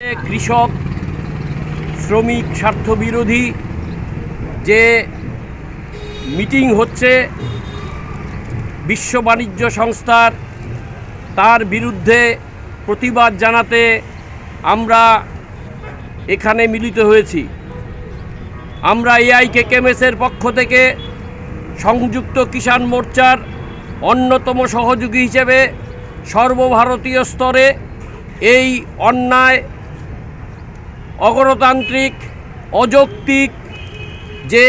কৃষক, শ্রমিক, স্বার্থবিরোধী যে মিটিং হচ্ছে বিশ্ব বাণিজ্য সংস্থার, তার বিরুদ্ধে প্রতিবাদ জানাতে আমরা এখানে মিলিত হয়েছি। আমরা এআই কেকেমএসের পক্ষ থেকে সংযুক্ত কিষাণ মোর্চার অন্যতম সহযোগী হিসেবে সর্বভারতীয় স্তরে এই অন্যায় অগণতান্ত্রিক, অযৌক্তিক যে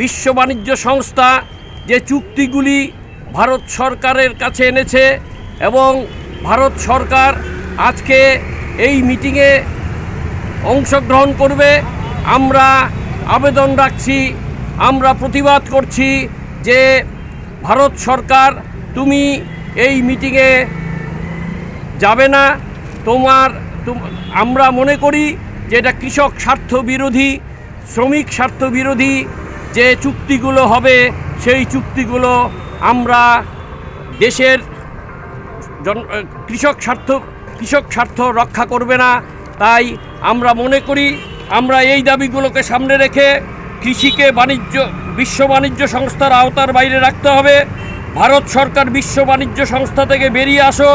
বিশ্ব বাণিজ্য সংস্থা, যে চুক্তিগুলি ভারত সরকারের কাছে এনেছে এবং ভারত সরকার আজকে এই মিটিংয়ে অংশগ্রহণ করবে, আমরা আবেদন রাখছি, আমরা প্রতিবাদ করছি যে ভারত সরকার, তুমি এই মিটিংয়ে যাবে না, তোমার আমরা মনে করি যে এটা কৃষক স্বার্থ বিরোধী শ্রমিক স্বার্থ বিরোধী যে চুক্তিগুলো হবে, সেই চুক্তিগুলো আমরা দেশের জন কৃষক স্বার্থ কৃষক স্বার্থ রক্ষা করবে না। তাই আমরা মনে করি, আমরা এই দাবিগুলোকে সামনে রেখে কৃষিকে বাণিজ্য, বিশ্ব বাণিজ্য সংস্থার আওতার বাইরে রাখতে হবে। ভারত সরকার বিশ্ব বাণিজ্য সংস্থা থেকে বেরিয়ে আসো।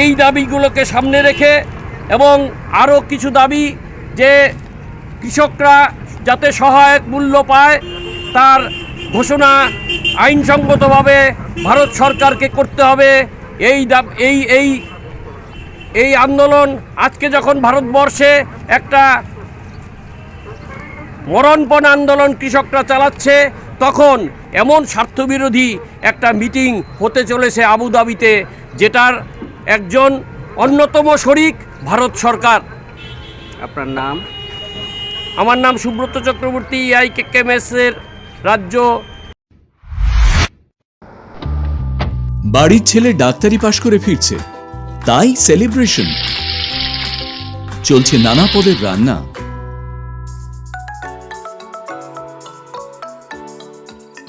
এই দাবিগুলোকে সামনে রেখে এবং আরও কিছু দাবি যে কৃষকরা যাতে সহায়ক মূল্য পায়, তার ঘোষণা আইনসঙ্গতভাবে ভারত সরকারকে করতে হবে। এই এই এই এই আন্দোলন আজকে যখন ভারতবর্ষে একটা মরণপণ আন্দোলন কৃষকরা চালাচ্ছে, তখন এমন স্বার্থবিরোধী একটা মিটিং হতে চলেছে আবুধাবিতে, যেটার একজন অন্যতম শরিক ভারত সরকার। আপনার নাম? আমার নাম সুব্রত চক্রবর্তী আই কেকেমএসের রাজ্য। বাড়ির ছেলে ডাক্তারি পাশ করে ফিরছে। তাই সেলিব্রেশন চলছে নানা পদের রান্না।